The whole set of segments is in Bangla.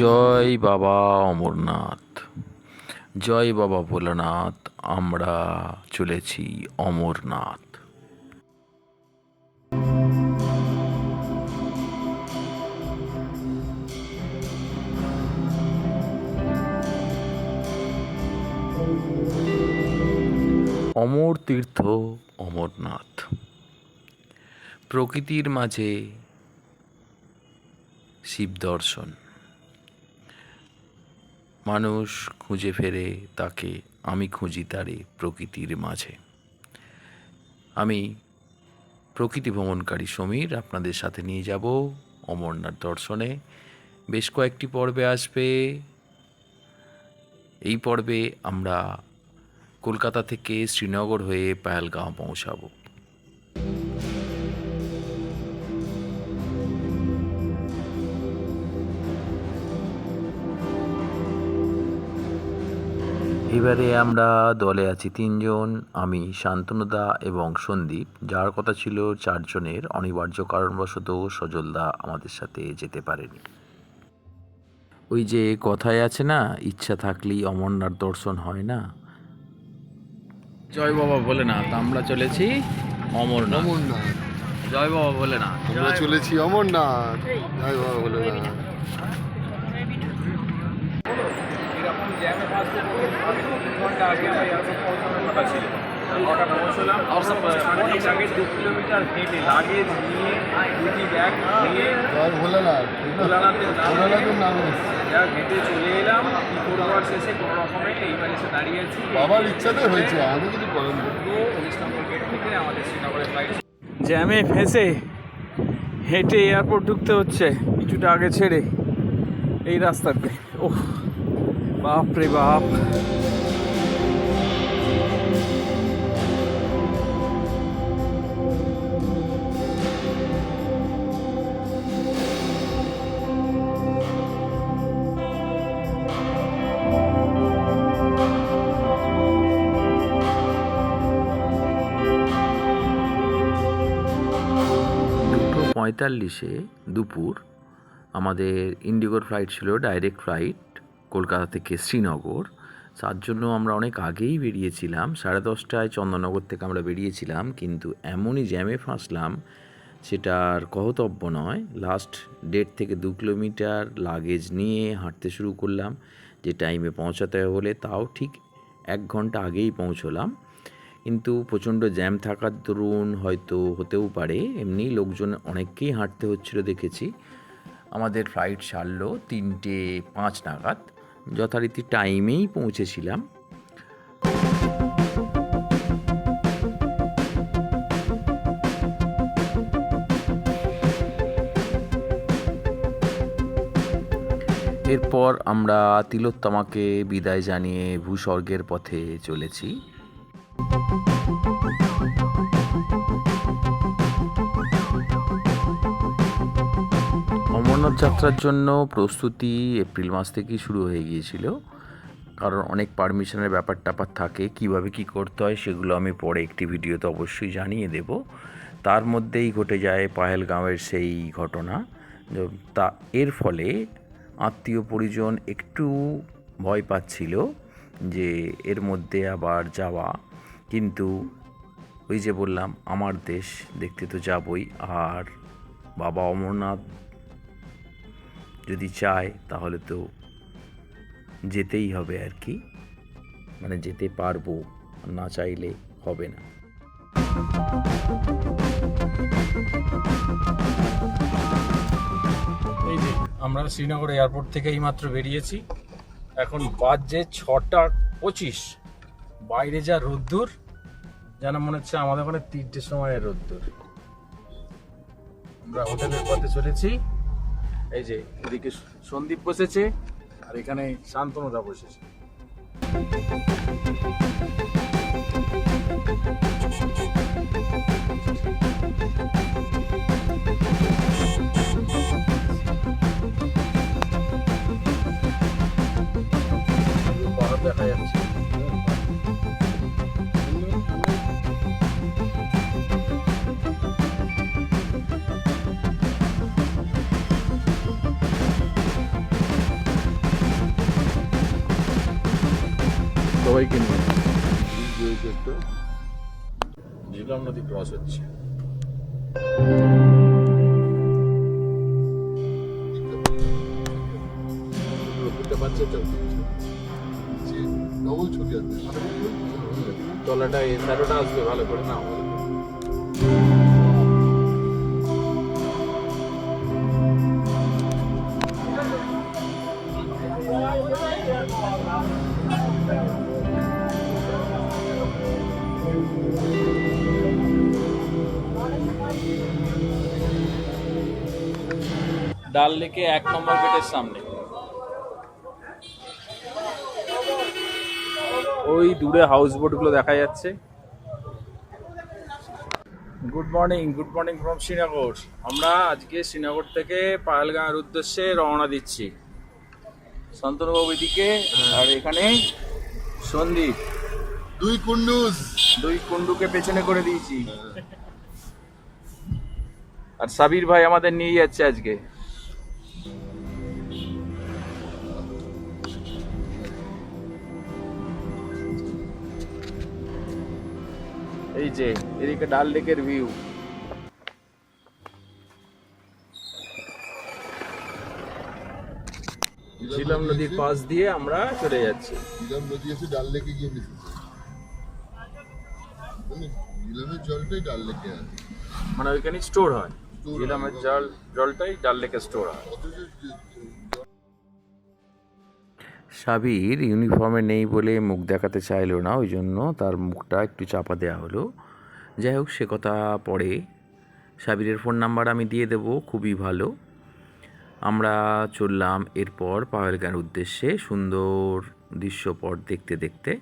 জয় বাবা অমরনাথ। জয় বাবা ভোলানাথ, আমরা চলেছি অমরনাথ। অমর তীর্থ অমরনাথ। প্রকৃতির মাঝে শিব দর্শন। মানুষ খুঁজে ফেরে তাকে আমি খুঁজি তারে প্রকৃতির মাঝে। আমি প্রকৃতি ভ্রমণকারী সমীর, আপনাদের সাথে নিয়ে যাব অমরনাথ দর্শনে। বেশ কয়েকটি পর্বে আসবে। এই পর্বে আমরা কলকাতা থেকে শ্রীনগর হয়ে পায়ালগাঁও পৌঁছাবো। এবারে আমরা দলে আছি তিনজন আমি শান্তনুদা এবং সন্দীপ। যার কথা ছিল চারজনের অনিবার্য কারণবশত সজলদা আমাদের সাথে যেতে পারেনি। ওই যে কথায় আছে না ইচ্ছা থাকলেই অমরনাথ দর্শন হয় না। জয় বাবা বলে না তা আমরা চলেছি অমরনাথ। অমরনাথ। জয় বাবা বলে না আমরা চলেছি অমরনাথ। জয় বাবা বলে না এরকম আমি জ্যামে ফেঁসে হেঁটে এয়ারপোর্ট ঢুকতে হচ্ছে কিছুটা আগে ছেড়ে এই রাস্তাতে। ওহ। বাপ। রে বাপ পঁয়তাল্লিশে দুপুর আমাদের ইন্ডিগোর ফ্লাইট ছিল ডাইরেক্ট ফ্লাইট কলকাতা থেকে শ্রীনগর। তার জন্য আমরা অনেক আগেই বেরিয়েছিলাম। সাড়ে দশটায় চন্দননগর থেকে আমরা বেরিয়েছিলাম, কিন্তু এমনই জ্যামে ফাঁসলাম, সেটার কহতব্য নয়। লাস্ট ডেট থেকে দু কিলোমিটার লাগেজ নিয়ে হাঁটতে শুরু করলাম, যে টাইমে পৌঁছাতে হলে তাও ঠিক এক ঘণ্টা আগেই পৌঁছলাম। কিন্তু প্রচণ্ড জ্যাম থাকার দরুন হয়তো হতেও পারে। এমনি লোকজন অনেককেই হাঁটতে হচ্ছিল, দেখেছি। আমাদের ফ্লাইট ছাড়লো তিনটে পাঁচ নাগাদ। যথারীতি টাইমেই পৌঁছেছিলাম। এরপর আমরা তিলোত্তমাকে বিদায় জানিয়ে ভূস্বর্গের পথে চলেছি। যাত্রার জন্য প্রস্তুতি এপ্রিল মাস থেকেই শুরু হয়ে গিয়েছিল। কারণ অনেক পারমিশনের ব্যাপার ট্যাপার থাকে, কীভাবে কি করতে হয় সেগুলো আমি পরে একটি ভিডিওতে অবশ্যই জানিয়ে দেব। তার মধ্যেই ঘটে যায় পাহেলগাঁওয়ের সেই ঘটনা। তা, এর ফলে আত্মীয় পরিজন একটু ভয় পাচ্ছিল যে এর মধ্যে আবার যাওয়া। কিন্তু ওই যে বললাম, আমার দেশ, দেখতে তো যাবই। আর বাবা অমরনাথ যদি চায়, তাহলে তো যেতেই হবে আর কি। মানে যেতে পারব, না চাইলে হবে না। এই যে, আমরা শ্রীনগর এয়ারপোর্ট থেকে এইমাত্র বেরিয়েছি। এখন বাজছে ছটা পঁচিশ। বাইরে যা রোদ্দুর, যেন মনে হচ্ছে আমাদের ওখানে তিনটের সময় রোদ্দুর। আমরা হোটেলের পথে চলেছি। এই যে এদিকে সন্দীপ বসেছে আর এখানে শান্তনুদা বসেছে। সবাইকে নিয়ে। নীলাম ঝিলাম নদী ক্রস হচ্ছে। তলাটা এই সারোটা আসবে ভালো করে না ডাল লেকে এক নম্বর গেটের সামনে। ওই দূরে হাউস বোটগুলো দেখা যাচ্ছে। Good morning good morning from Srinagar আমরা আজকে শ্রীনগর থেকে পাহেলগাঁয়ের উদ্দেশ্যে রওনা দিচ্ছি। শান্তনুবাবু এদিকে আর এখানে সন্দীপ। দুই কুন্ডুস দুই কুন্ডুকে পেছনে করে দিয়েছি। আর সাবির ভাই আমাদের নিয়ে যাচ্ছে আজকে। এই যে এদিকে ডাল লেকের ভিউ ঝিলাম নদীর পাশ দিয়ে আমরা চলে যাচ্ছি। ইলাম নদী এসে ডাল লেকে গিয়ে মিশেছে মানে ইলামের জলটাই ডাল লেকে আছে মানে ওইখানে স্টোর হয়। ঝিলামের জল জলটাই ডাল লেকে স্টোর হয়। সাবির ইউনিফর্মে নেই বলে মুখ দেখাতে চাইলো না, ওই জন্য তার মুখটা একটু চাপা দেওয়া হলো। যাই হোক, সে কথা পরে সাবিরের ফোন নাম্বার আমি দিয়ে দেব, খুবই ভালো। আমরা চললাম এরপর পাহেলগাঁর উদ্দেশ্যে সুন্দর দৃশ্যপট দেখতে দেখতে।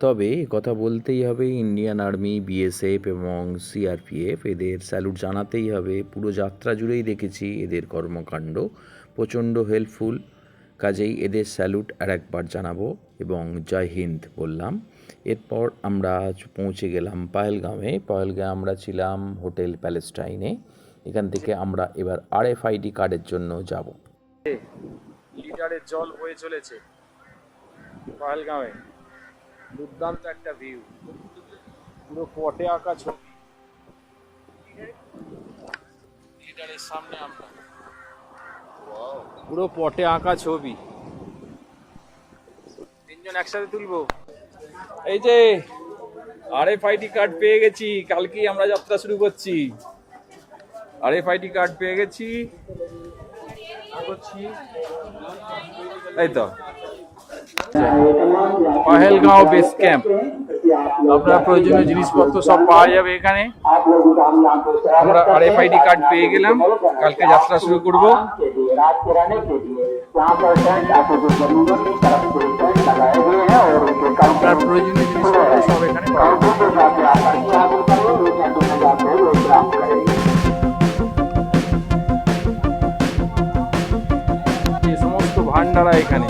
তবে কথা বলতেই হবে ইন্ডিয়ান আর্মি, বিএসএফ এবং সিআরপিএফ। এদের স্যালুট জানাতেই হবে, পুরো যাত্রা জুড়েই দেখেছি এদের কর্মকাণ্ড। প্রচণ্ড হেল্পফুল। কাজেই এদের স্যালুট আর একবার জানাব এবং জয় হিন্দ বললাম। এরপর আমরা পৌঁছে গেলাম পায়েলগাঁওয়ে পায়েলগাঁও আমরা ছিলাম হোটেল প্যালেস্টাইনে। এখান থেকে আমরা এবার আর এফ আরএফআইডি কার্ডের জন্য যাব। লিটারের জল হয়ে চলেছে পাহেলগাঁওয়ে দুর্দান্ত একটা ভিউ। পুরো পটে আঁকা ছবি। লিটারের সামনে আমরা। পুরো পটে আঁকা ছবি। তিনজন একসাথে তুলবো? এই যে আর আরএফআইডি কার্ড পেয়ে গেছি কালকেই আমরা যাত্রা শুরু করছি। আর আরএফআইডি কার্ড পেয়ে গেছি। করছি এই তো। পাহেলগাঁও বেস ক্যাম্প আপনার প্রয়োজনীয় জিনিসপত্র সব পাওয়া যাবে এখানে। আমরা আর এফআইডি কার্ড পেয়ে গেলাম। কালকে যাত্রা শুরু করব। আপনার প্রয়োজনীয় জিনিসপত্র সব এখানে সমস্ত ভান্ডারা এখানে।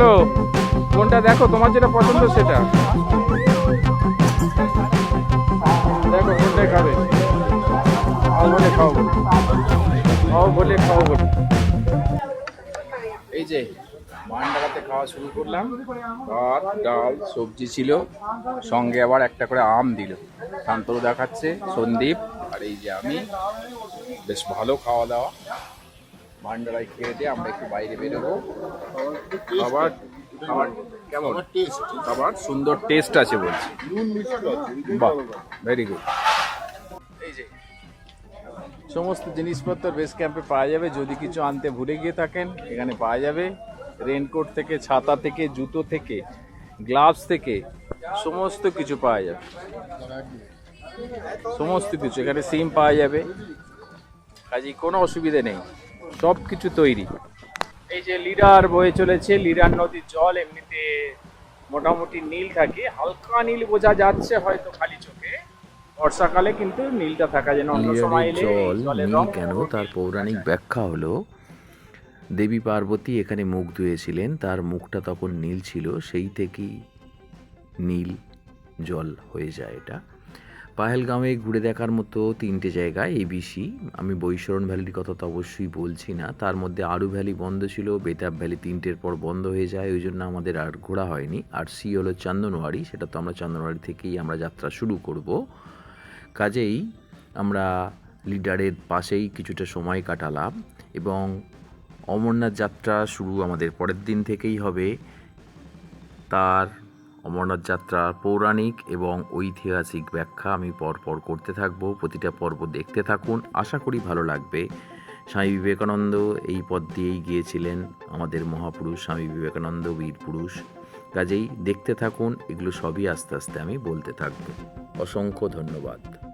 চলো কোনটা দেখো? তোমার যেটা পছন্দ সেটা। দেখো, কোনটাই খাবে? খাও বলে, খাও খাও বলে খাও বলে। এই যে ভান্ডারাতে খাওয়া শুরু করলাম। ভাত, ডাল, সবজি ছিল। সঙ্গে আবার একটা করে আম দিল। শান্তরু দেখাচ্ছে, সন্দীপ আর এই যে আমি। বেশ ভালো খাওয়া দাওয়া। ভান্ডারায় খেয়ে দিয়ে আমরা একটু বাইরে বেরোবো। খাবার খাবার কেমন? খাবার সুন্দর টেস্ট আছে বলছি। বাহ ভেরি গুড এই যে সমস্ত জিনিসপত্র বেস ক্যাম্পে পাওয়া যাবে। যদি কিছু আনতে ভুলে গিয়ে থাকেন এখানে পাওয়া যাবে। রেনকোট থেকে ছাতা থেকে জুতো থেকে গ্লাভস থেকে সমস্ত কিছু পাওয়া যাবে। সমস্ত কিছু এখানে সিম পাওয়া যাবে। কাজে কোনো অসুবিধে নেই। সব কিছু তৈরি। এই যে লিডার বয়ে চলেছে লিডার নদীর জল এমনিতে মোটামুটি নীল থাকে। হালকা নীল বোঝা যাচ্ছে হয়তো খালি চোখে। বর্ষাকালে কিন্তু নীলটা থাকা যেন অন্য সময় এলে জল নীল কেন? তার পৌরাণিক ব্যাখ্যা হলো দেবী পার্বতী এখানে মুখ ধুয়েছিলেন তার মুখটা তখন নীল ছিল সেই থেকেই নীল জল হয়ে যায় এটা। পাহেলগামে ঘুরে দেখার মতো তিনটে জায়গা এবিসি আমি বৈশরণ ভ্যালির কথা তো অবশ্যই বলছি না। তার মধ্যে আরু ভ্যালি বন্ধ ছিল, বেতাব ভ্যালি তিনটের পর বন্ধ হয়ে যায়, ওই জন্য আমাদের আর ঘোরা হয়নি। আর সি হলো চন্দনওয়ারি সেটা তো আমরা চন্দনওয়ারি থেকেই আমরা যাত্রা শুরু করব। কাজেই আমরা লিডারের পাশেই কিছুটা সময় কাটালাম এবং অমরনাথ যাত্রা শুরু আমাদের পরের দিন থেকেই হবে। তার অমরনাথ যাত্রার পৌরাণিক এবং ঐতিহাসিক ব্যাখ্যা আমি পরপর করতে থাকব। প্রতিটা পর্ব দেখতে থাকুন। আশা করি ভালো লাগবে। স্বামী বিবেকানন্দ এই পথ দিয়েই গিয়েছিলেন। আমাদের মহাপুরুষ স্বামী বিবেকানন্দ, বীর পুরুষ। কাজেই দেখতে থাকুন। এগুলো সবই আস্তে আস্তে আমি বলতে থাকব। অসংখ্য ধন্যবাদ।